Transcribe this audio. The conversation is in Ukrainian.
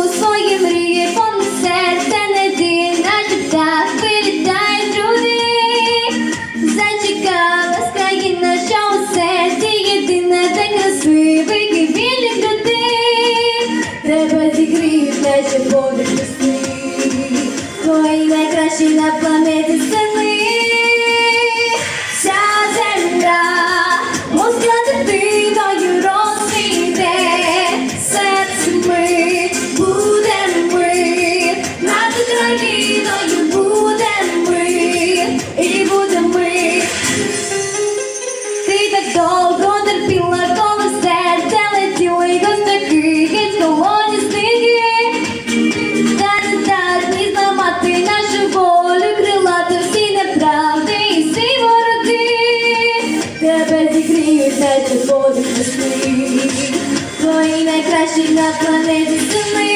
у свої мрії понесе, це не дивна чита, передай други, зачекала країна, що усе ти де красивий і вільних людей, тебе зігрів, наче повітря сни, твої найкращі на планеті сини. Будем ми, над Україною будем ми, і будем ми. Ти так довго терпіла, коли серце летіло, і костяки геть колоні. Та не здатні нашу волю, крилати всі неправди і всі вороги. Тебе зігріють подих весни, твої найкращі на планеті сини.